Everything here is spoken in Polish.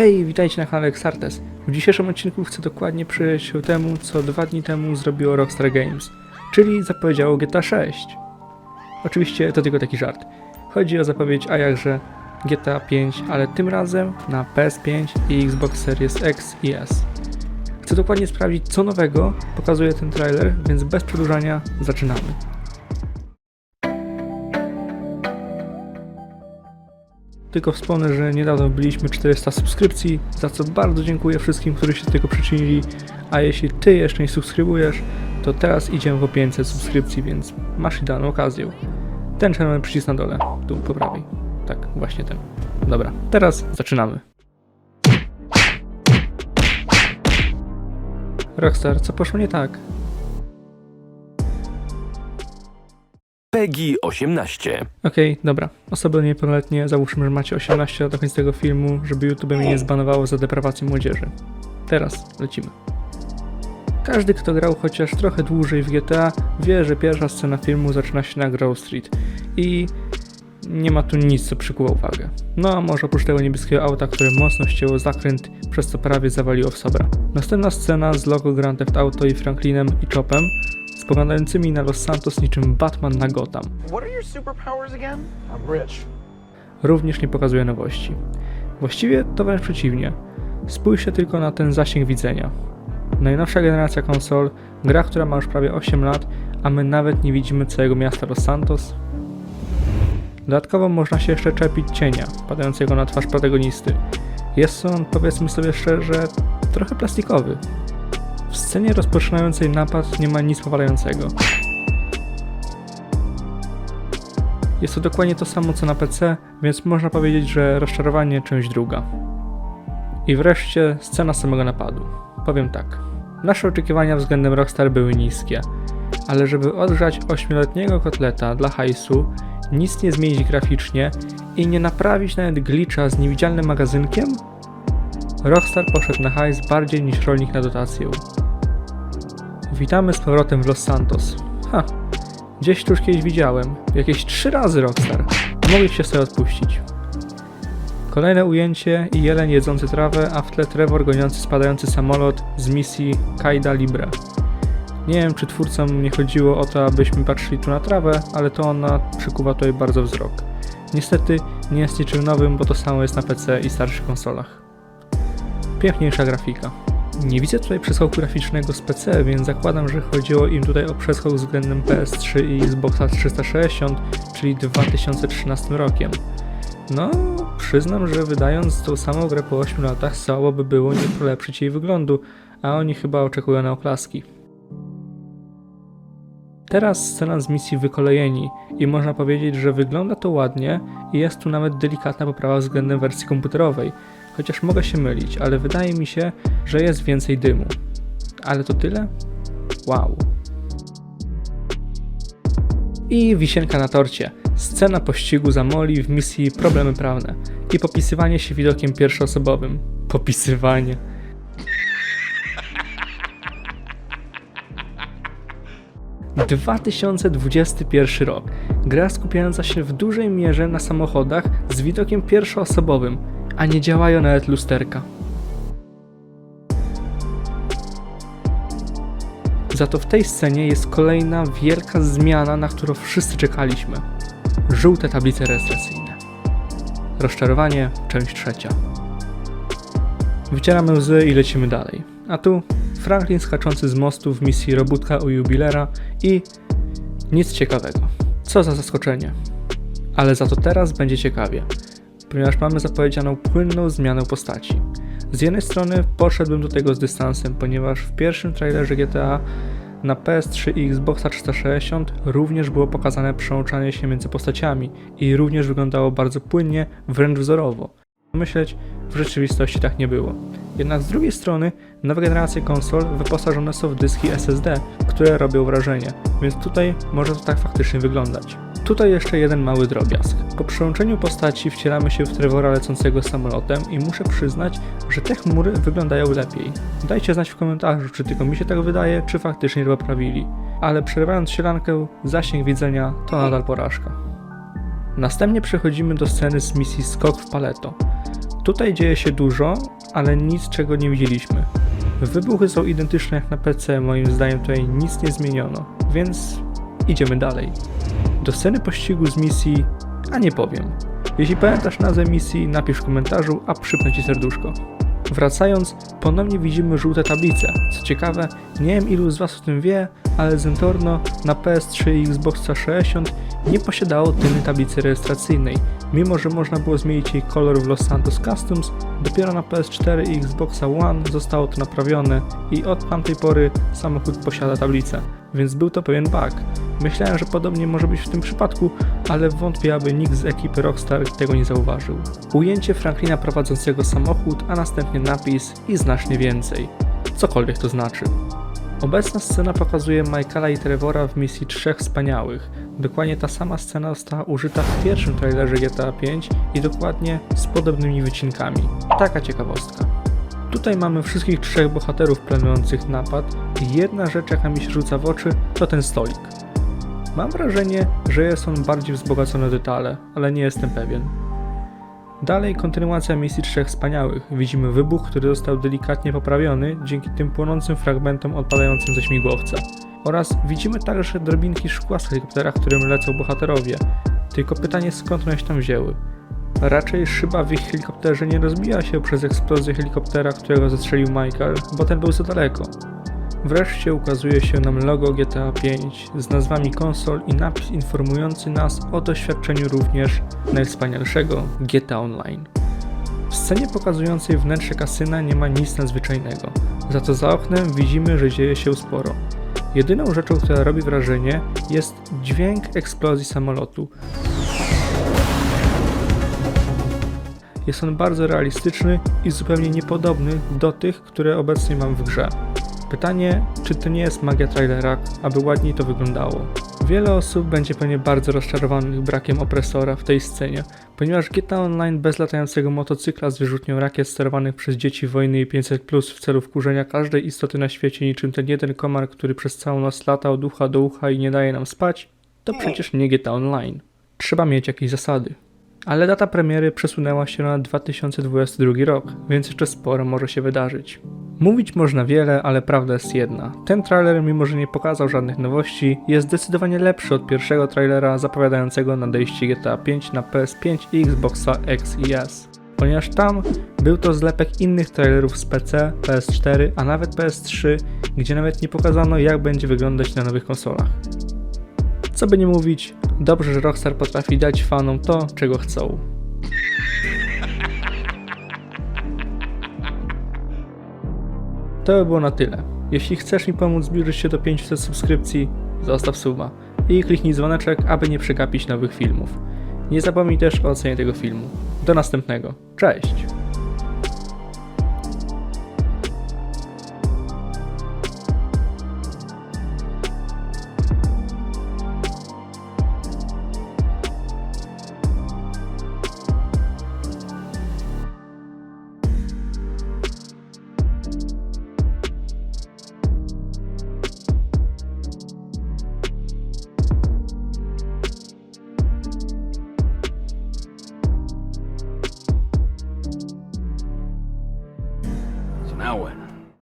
Hej, witajcie na kanale Xartes. W dzisiejszym odcinku chcę dokładnie przyjrzeć się temu, co dwa dni temu zrobiło Rockstar Games, czyli zapowiedziało GTA 6. Oczywiście to tylko taki żart. Chodzi o zapowiedź, a jakże GTA 5, ale tym razem na PS5 i Xbox Series X i S. Chcę dokładnie sprawdzić, co nowego pokazuje ten trailer, więc bez przedłużania zaczynamy. Tylko wspomnę, że niedawno byliśmy 400 subskrypcji, za co bardzo dziękuję wszystkim, którzy się do tego przyczynili. A jeśli Ty jeszcze nie subskrybujesz, to teraz idziemy po 500 subskrypcji, więc masz idealną okazję. Ten czerwony przycisk na dole, tu po prawej. Tak, właśnie ten. Dobra, teraz zaczynamy. Rockstar, co poszło nie tak? PEGI 18. Okej, dobra. Osoby niepełnoletnie, załóżmy, że macie 18 lat do końca tego filmu, żeby YouTube mnie nie zbanowało za deprawację młodzieży. Teraz lecimy. Każdy, kto grał chociaż trochę dłużej w GTA, wie, że pierwsza scena filmu zaczyna się na Grove Street i nie ma tu nic, co przykuwa uwagę. No a może oprócz tego niebieskiego auta, które mocno ścięło zakręt, przez co prawie zawaliło w Sobra. Następna scena z logo Grand Theft Auto i Franklinem i Chopem, spoglądającymi na Los Santos niczym Batman na Gotham. What are your superpowers again? I'm rich. również nie pokazuje nowości. Właściwie to wręcz przeciwnie. Spójrzcie tylko na ten zasięg widzenia. Najnowsza generacja konsol, gra, która ma już prawie 8 lat, a my nawet nie widzimy całego miasta Los Santos. Dodatkowo można się jeszcze czepić cienia, padającego na twarz protagonisty. Jest on, powiedzmy sobie szczerze, trochę plastikowy. W scenie rozpoczynającej napad nie ma nic powalającego. Jest to dokładnie to samo co na PC, więc można powiedzieć, że rozczarowanie część druga. I wreszcie scena samego napadu. Powiem tak. Nasze oczekiwania względem Rockstar były niskie, ale żeby odgrzać 8-letniego kotleta dla hajsu, nic nie zmienić graficznie i nie naprawić nawet glitcha z niewidzialnym magazynkiem? Rockstar poszedł na hajs bardziej niż rolnik na dotację. Witamy z powrotem w Los Santos. Ha, Gdzieś tu już kiedyś widziałem. Jakieś trzy razy Rockstar. Mogliście sobie odpuścić. Kolejne ujęcie i jeleń jedzący trawę, a w tle Trevor goniący spadający samolot z misji Kaida Libre. Nie wiem, czy twórcom nie chodziło o to, abyśmy patrzyli tu na trawę, ale to ona przykuwa tutaj bardzo wzrok. Niestety nie jest niczym nowym, bo to samo jest na PC i starszych konsolach. Piękniejsza grafika. Nie widzę tutaj przeskoku graficznego z PC, więc zakładam, że chodziło im tutaj o przeskok względem PS3 i Xboxa 360, czyli 2013 rokiem. No, przyznam, że wydając tą samą grę po 8 latach, słabo by było nie polepszyć jej wyglądu, a oni chyba oczekują na oklaski. Teraz scena z misji Wykolejeni i można powiedzieć, że wygląda to ładnie i jest tu nawet delikatna poprawa względem wersji komputerowej, chociaż mogę się mylić, ale wydaje mi się, że jest więcej dymu. Ale to tyle? Wow. I wisienka na torcie. Scena pościgu za Molly w misji Problemy prawne i popisywanie się widokiem pierwszoosobowym. Popisywanie. – 2021 rok. Gra skupiająca się w dużej mierze na samochodach z widokiem pierwszoosobowym, a nie działają nawet lusterka. Za to w tej scenie jest kolejna wielka zmiana, na którą wszyscy czekaliśmy. Żółte tablice rejestracyjne. Rozczarowanie, część trzecia. Wycieramy łzy i lecimy dalej. A tu Franklin skaczący z mostu w misji Robótka u jubilera i nic ciekawego. Co za zaskoczenie. Ale za to teraz będzie ciekawie, ponieważ mamy zapowiedzianą płynną zmianę postaci. Z jednej strony podszedłbym do tego z dystansem, ponieważ w pierwszym trailerze GTA na PS3 i Xboxa 360 również było pokazane przełączanie się między postaciami i również wyglądało bardzo płynnie, wręcz wzorowo. Myśleć, w rzeczywistości tak nie było. Jednak z drugiej strony nowe generacje konsol wyposażone są w dyski SSD, które robią wrażenie, więc tutaj może to tak faktycznie wyglądać. Tutaj jeszcze jeden mały drobiazg. Po przełączeniu postaci wcielamy się w Trevora lecącego samolotem i muszę przyznać, że te chmury wyglądają lepiej. Dajcie znać w komentarzu, czy tylko mi się tak wydaje, czy faktycznie to poprawili. Ale przerywając sielankę, zasięg widzenia to nadal porażka. Następnie przechodzimy do sceny z misji Skok w Paleto. Tu Tutaj dzieje się dużo, ale nic czego nie widzieliśmy. Wybuchy są identyczne jak na PC, moim zdaniem tutaj nic nie zmieniono, więc idziemy dalej. Do sceny pościgu z misji, a nie powiem. Jeśli pamiętasz nazwę misji, napisz w komentarzu, a przypnę ci serduszko. Wracając, ponownie widzimy żółte tablice. Co ciekawe, nie wiem ilu z Was o tym wie, ale Zentorno na PS3 i Xbox 360 nie posiadało tylnej tablicy rejestracyjnej. Mimo, że można było zmienić jej kolor w Los Santos Customs, dopiero na PS4 i Xbox One zostało to naprawione i od tamtej pory samochód posiada tablicę, więc był to pewien bug. Myślałem, że podobnie może być w tym przypadku, ale wątpię, aby nikt z ekipy Rockstar tego nie zauważył. Ujęcie Franklina prowadzącego samochód, a następnie napis i znacznie więcej. Cokolwiek to znaczy. Obecna scena pokazuje Michaela i Trevora w misji Trzech Wspaniałych. Dokładnie ta sama scena została użyta w pierwszym trailerze GTA V i dokładnie z podobnymi wycinkami. Taka ciekawostka. Tutaj mamy wszystkich trzech bohaterów planujących napad i jedna rzecz jaka mi się rzuca w oczy to ten stolik. Mam wrażenie, że jest on bardziej wzbogacony o detale, ale nie jestem pewien. Dalej kontynuacja misji Trzech Wspaniałych. Widzimy wybuch, który został delikatnie poprawiony dzięki tym płonącym fragmentom odpadającym ze śmigłowca. Oraz widzimy także drobinki szkła z helikoptera, którym lecą bohaterowie. Tylko pytanie skąd one się tam wzięły. Raczej szyba w ich helikopterze nie rozbija się przez eksplozję helikoptera, którego zastrzelił Michael, bo ten był za daleko. Wreszcie ukazuje się nam logo GTA V z nazwami konsol i napis informujący nas o doświadczeniu również najwspanialszego GTA Online. W scenie pokazującej wnętrze kasyna nie ma nic nadzwyczajnego, za to za oknem widzimy, że dzieje się sporo. Jedyną rzeczą, która robi wrażenie, jest dźwięk eksplozji samolotu. Jest on bardzo realistyczny i zupełnie niepodobny do tych, które obecnie mam w grze. Pytanie, czy to nie jest magia trailera, aby ładniej to wyglądało. Wiele osób będzie pewnie bardzo rozczarowanych brakiem opresora w tej scenie, ponieważ GTA Online bez latającego motocykla z wyrzutnią rakiet sterowanych przez dzieci wojny i 500 w celu wkurzenia każdej istoty na świecie niczym ten jeden komar, który przez całą noc lata od ucha do ucha i nie daje nam spać, to przecież nie GTA Online. Trzeba mieć jakieś zasady. Ale data premiery przesunęła się na 2022 rok, więc jeszcze sporo może się wydarzyć. Mówić można wiele, ale prawda jest jedna. Ten trailer, mimo że nie pokazał żadnych nowości, jest zdecydowanie lepszy od pierwszego trailera zapowiadającego nadejście GTA V na PS5 i Xboxa X i S. Ponieważ tam był to zlepek innych trailerów z PC, PS4, a nawet PS3, gdzie nawet nie pokazano jak będzie wyglądać na nowych konsolach. Co by nie mówić, dobrze, że Rockstar potrafi dać fanom to, czego chcą. To by było na tyle. Jeśli chcesz mi pomóc zbliżyć się do 500 subskrypcji, zostaw suba i kliknij dzwoneczek, aby nie przegapić nowych filmów. Nie zapomnij też o ocenie tego filmu. Do następnego. Cześć!